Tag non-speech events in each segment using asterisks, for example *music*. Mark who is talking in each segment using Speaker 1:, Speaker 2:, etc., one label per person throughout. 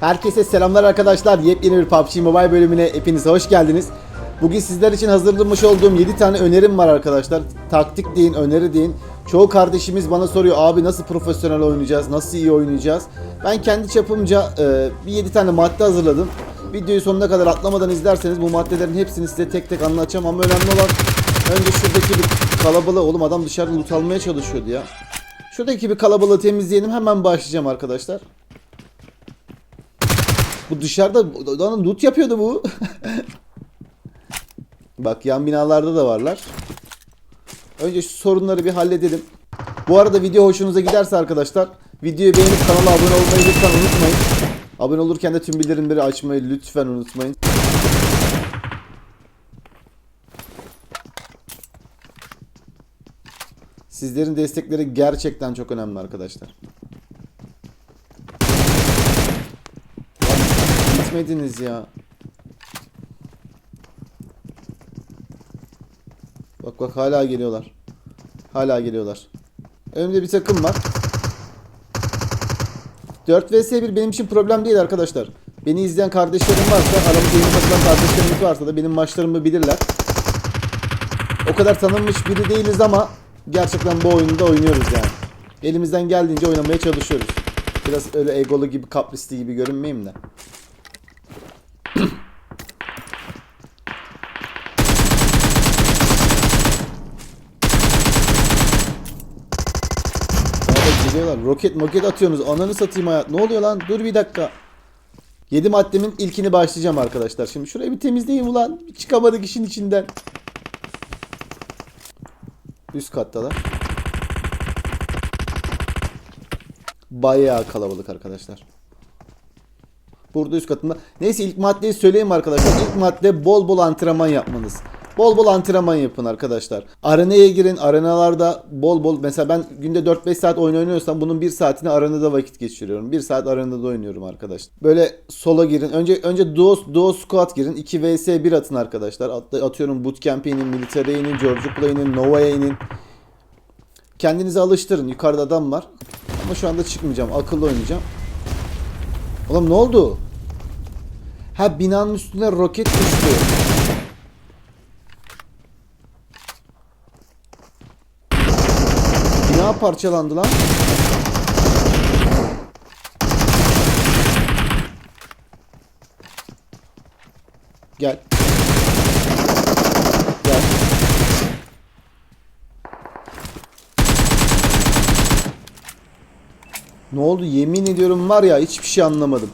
Speaker 1: Herkese selamlar arkadaşlar. Yepyeni bir PUBG Mobile bölümüne hepiniz hoş geldiniz. Bugün sizler için hazırlamış olduğum 7 tane önerim var arkadaşlar. Taktik deyin, öneri deyin. Çoğu kardeşimiz bana soruyor abi nasıl profesyonel oynayacağız, nasıl iyi oynayacağız. Ben kendi çapımca e, bir 7 tane madde hazırladım. Videoyu sonuna kadar atlamadan izlerseniz bu maddelerin hepsini size tek tek anlatacağım ama önemli olan önce şuradaki bir kalabalığı oğlum adam dışarıda loot almaya çalışıyordu ya. Şuradaki bir kalabalığı temizleyelim hemen başlayacağım arkadaşlar. Bu dışarıda lan loot yapıyordu bu. *laughs* Bak yan binalarda da varlar. Önce şu sorunları bir halledelim. Bu arada video hoşunuza giderse arkadaşlar videoyu beğenip kanala abone olmayı lütfen unutmayın. Abone olurken de tüm bildirimleri açmayı lütfen unutmayın. Sizlerin destekleri gerçekten çok önemli arkadaşlar. Gitmediniz ya. Bak bak hala geliyorlar. Hala geliyorlar. Önümde bir takım var. 4 vs 1 benim için problem değil arkadaşlar. Beni izleyen kardeşlerim varsa, aramızda yeni katılan kardeşlerimiz varsa da benim maçlarımı bilirler. O kadar tanınmış biri değiliz ama gerçekten bu oyunu da oynuyoruz yani. Elimizden geldiğince oynamaya çalışıyoruz. Biraz öyle egolu gibi, kaprisli gibi görünmeyeyim de. Abi geliyorlar. Roket moket atıyorsunuz. Ananı satayım hayat. Ne oluyor lan? Dur bir dakika. 7 maddemin ilkini başlayacağım arkadaşlar. Şimdi şurayı bir temizleyeyim ulan. Çıkamadık işin içinden. Üst kattalar. Bayağı kalabalık arkadaşlar. Burada üst katında. Neyse ilk maddeyi söyleyeyim arkadaşlar. İlk madde bol bol antrenman yapmanız. Bol bol antrenman yapın arkadaşlar. Arenaya girin. Arenalarda bol bol mesela ben günde 4-5 saat oyun oynuyorsam bunun 1 saatini arenada vakit geçiriyorum. 1 saat arenada oynuyorum arkadaşlar. Böyle sola girin. Önce önce duo, duo squad girin. 2 vs 1 atın arkadaşlar. At, atıyorum bootcamp'e inin, military'e inin, Georgia'ya inin, Nova'ya inin. Kendinizi alıştırın. Yukarıda adam var. Ama şu anda çıkmayacağım. Akıllı oynayacağım. Oğlum ne oldu? Ha binanın üstüne roket düştü. Bina parçalandı lan. Gel. Gel. Ne oldu? Yemin ediyorum var ya hiçbir şey anlamadım.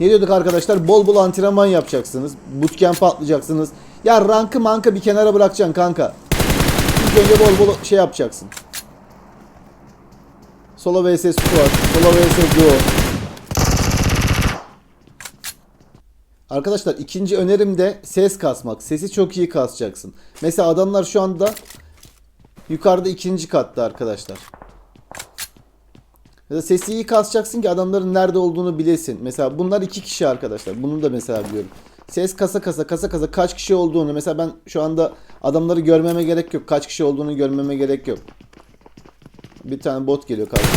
Speaker 1: Ne diyorduk arkadaşlar? Bol bol antrenman yapacaksınız. Bootcamp atlayacaksınız. Ya rankı manka bir kenara bırakacaksın kanka. İlk önce bol bol şey yapacaksın. Solo vs squad, solo vs duo. Arkadaşlar ikinci önerim de ses kasmak. Sesi çok iyi kasacaksın. Mesela adamlar şu anda yukarıda ikinci katta arkadaşlar. Ya da sesi iyi kasacaksın ki adamların nerede olduğunu bilesin. Mesela bunlar iki kişi arkadaşlar. Bunu da mesela biliyorum. Ses kasa kasa kasa kasa kaç kişi olduğunu mesela ben şu anda adamları görmeme gerek yok. Kaç kişi olduğunu görmeme gerek yok. Bir tane bot geliyor karşıma.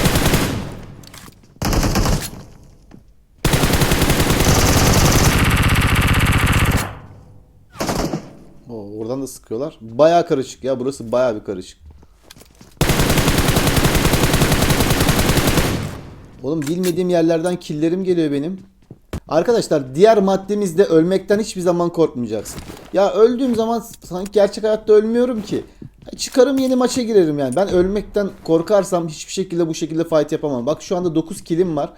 Speaker 1: Oo, oradan da sıkıyorlar. Bayağı karışık ya. Burası bayağı bir karışık. Oğlum bilmediğim yerlerden killerim geliyor benim. Arkadaşlar diğer maddemizde ölmekten hiçbir zaman korkmayacaksın. Ya öldüğüm zaman sanki gerçek hayatta ölmüyorum ki. Çıkarım yeni maça girerim yani. Ben ölmekten korkarsam hiçbir şekilde bu şekilde fight yapamam. Bak şu anda 9 killim var.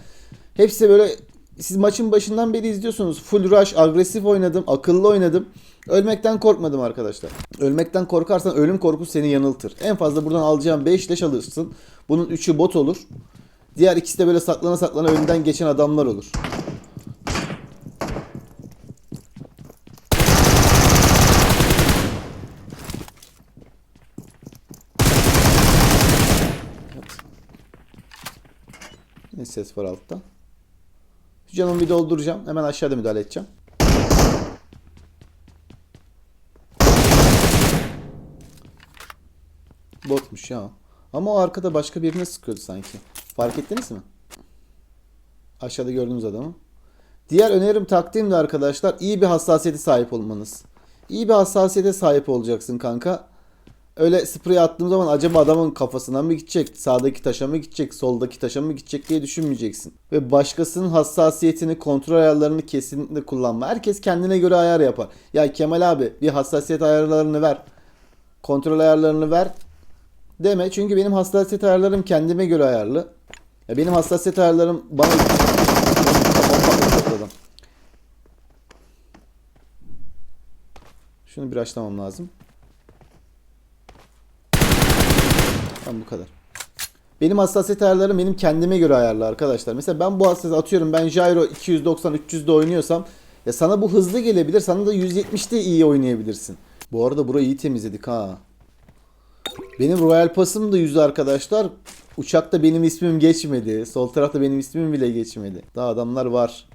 Speaker 1: Hepsi böyle siz maçın başından beri izliyorsunuz. Full rush, agresif oynadım, akıllı oynadım. Ölmekten korkmadım arkadaşlar. Ölmekten korkarsan ölüm korkusu seni yanıltır. En fazla buradan alacağın 5 leş alırsın. Bunun 3'ü bot olur. Diğer ikisi de böyle saklana saklana önünden geçen adamlar olur. Ne ses var altta? Şu canımı bir dolduracağım. Hemen aşağıda müdahale edeceğim. Botmuş ya. Ama o arkada başka birine sıkıyordu sanki. Fark ettiniz mi? Aşağıda gördüğünüz adamı. Diğer önerim takdim de arkadaşlar iyi bir hassasiyete sahip olmanız. İyi bir hassasiyete sahip olacaksın kanka. Öyle sprey attığım zaman acaba adamın kafasına mı gidecek, sağdaki taşa mı gidecek, soldaki taşa mı gidecek diye düşünmeyeceksin. Ve başkasının hassasiyetini, kontrol ayarlarını kesinlikle kullanma. Herkes kendine göre ayar yapar. Ya Kemal abi bir hassasiyet ayarlarını ver. Kontrol ayarlarını ver deme. Çünkü benim hassasiyet ayarlarım kendime göre ayarlı. Ya benim hassasiyet ayarlarım bana. Şunu bir açlamam lazım. Tamam bu kadar. Benim hassasiyet ayarlarım benim kendime göre ayarlı arkadaşlar. Mesela ben bu hassasiyet atıyorum ben gyro 290 300'de oynuyorsam ya sana bu hızlı gelebilir. Sana da 170'te iyi oynayabilirsin. Bu arada burayı iyi temizledik ha. Benim Royal Pass'ım da yüzü arkadaşlar. Uçakta benim ismim geçmedi. Sol tarafta benim ismim bile geçmedi. Daha adamlar var.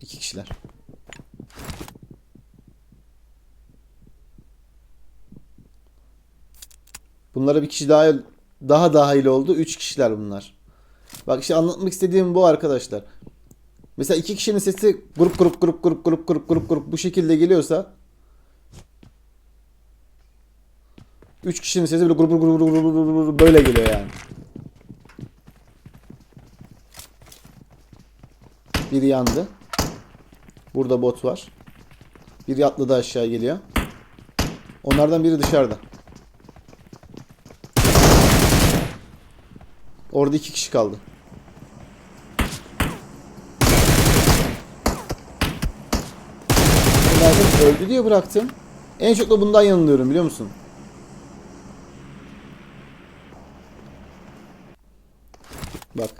Speaker 1: İki kişiler. Bunlara bir kişi daha daha dahil oldu. Üç kişiler bunlar. Bak işte anlatmak istediğim bu arkadaşlar. Mesela iki kişinin sesi grup grup grup grup grup grup grup grup bu şekilde geliyorsa üç kişinin sesi böyle grup grup grup grup grup böyle geliyor yani. Biri yandı. Burada bot var. Biri atladı aşağı geliyor. Onlardan biri dışarıda. Orada iki kişi kaldı. Lazım öldü diye bıraktım. En çok da bundan yanılıyorum biliyor musun? Bak.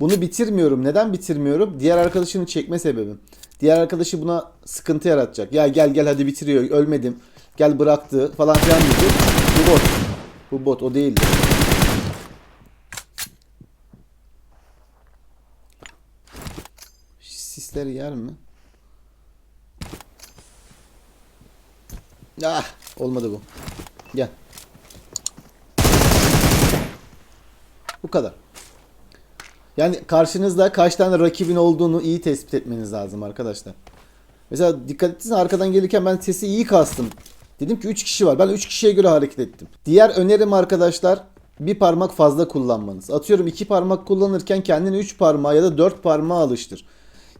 Speaker 1: Bunu bitirmiyorum. Neden bitirmiyorum? Diğer arkadaşını çekme sebebim. Diğer arkadaşı buna sıkıntı yaratacak. Ya gel gel hadi bitiriyor. Ölmedim. Gel bıraktı falan filan diyecek. Bu bot. Bu bot o değildi. Sisleri yer mi? Ah, olmadı bu. Gel. Bu kadar. Yani karşınızda kaç tane rakibin olduğunu iyi tespit etmeniz lazım arkadaşlar. Mesela dikkat etsenize arkadan gelirken ben sesi iyi kastım. Dedim ki 3 kişi var. Ben 3 kişiye göre hareket ettim. Diğer önerim arkadaşlar bir parmak fazla kullanmanız. Atıyorum 2 parmak kullanırken kendini 3 parmağa ya da 4 parmağa alıştır.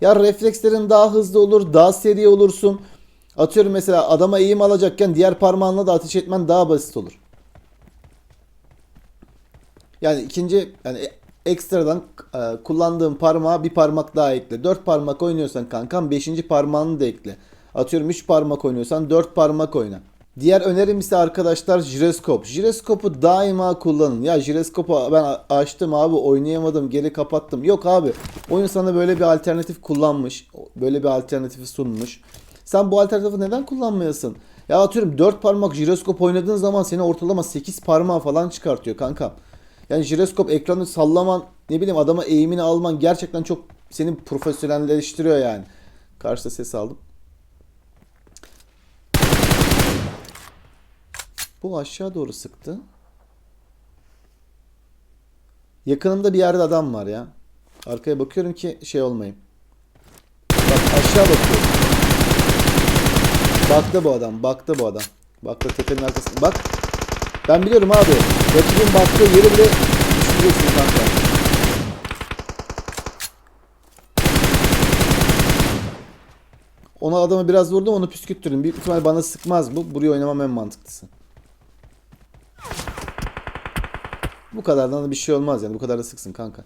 Speaker 1: Ya reflekslerin daha hızlı olur, daha seri olursun. Atıyorum mesela adama eğim alacakken diğer parmağınla da ateş etmen daha basit olur. Yani ikinci yani ekstradan e, kullandığın parmağa bir parmak daha ekle. 4 parmak oynuyorsan kankam 5. parmağını da ekle. Atıyorum 3 parmak oynuyorsan 4 parmak oyna. Diğer önerim ise arkadaşlar jiroskop. Jiroskopu daima kullanın. Ya jiroskopu ben açtım abi oynayamadım geri kapattım. Yok abi oyun sana böyle bir alternatif kullanmış. Böyle bir alternatifi sunmuş. Sen bu alternatifi neden kullanmayasın? Ya atıyorum 4 parmak jiroskop oynadığın zaman seni ortalama 8 parmağı falan çıkartıyor kankam. Yani jiroskop ekranı sallaman ne bileyim adama eğimini alman gerçekten çok seni profesyonelleştiriyor yani. Karşıda ses aldım. Bu aşağı doğru sıktı. Yakınımda bir yerde adam var ya. Arkaya bakıyorum ki şey olmayayım. Bak aşağı bakıyorum. Baktı bu adam. Baktı bu adam. Baktı tepenin arkasında. Bak. Ben biliyorum abi. Rakibin baktığı yeri bile düşüneceksin kanka. Ona adamı biraz vurdum onu püskürttürdüm. Büyük ihtimal bana sıkmaz bu. Buraya oynamam en mantıklısı. Bu kadardan da bir şey olmaz yani. Bu kadar da sıksın kanka.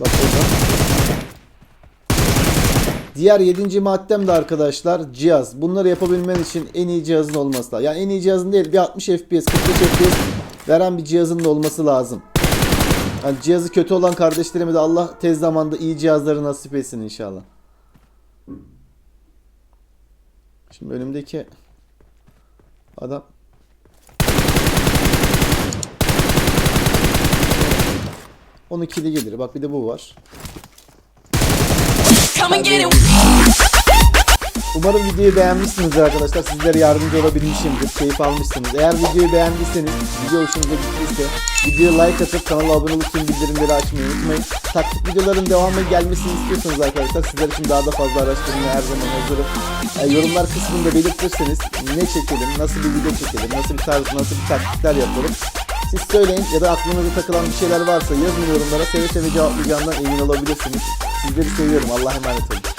Speaker 1: Bak orada. Diğer yedinci maddem de arkadaşlar cihaz. Bunları yapabilmen için en iyi cihazın olması lazım. Yani en iyi cihazın değil bir 60 FPS 45 FPS veren bir cihazın da olması lazım. Yani cihazı kötü olan kardeşlerime de Allah tez zamanda iyi cihazları nasip etsin inşallah. Şimdi önümdeki adam Onun kili gelir. Bak bir de bu var.
Speaker 2: Come and get it.
Speaker 1: Umarım videoyu beğenmişsinizdir arkadaşlar. Sizlere yardımcı olabilmişimdir. Keyif almışsınız. Eğer videoyu beğendiyseniz, video hoşunuza gittiyse videoya like atıp kanala abone olup tüm bildirimleri açmayı unutmayın. Taktik videoların devamı gelmesini istiyorsanız arkadaşlar sizler için daha da fazla araştırmaya her zaman hazırım. E, yorumlar kısmında belirtirseniz ne çekelim, nasıl bir video çekelim, nasıl bir tarz, nasıl bir taktikler yapalım. Siz söyleyin ya da aklınıza takılan bir şeyler varsa yazın yorumlara seve seve cevaplayacağımdan emin olabilirsiniz. Sizleri seviyorum. Allah'a emanet olun.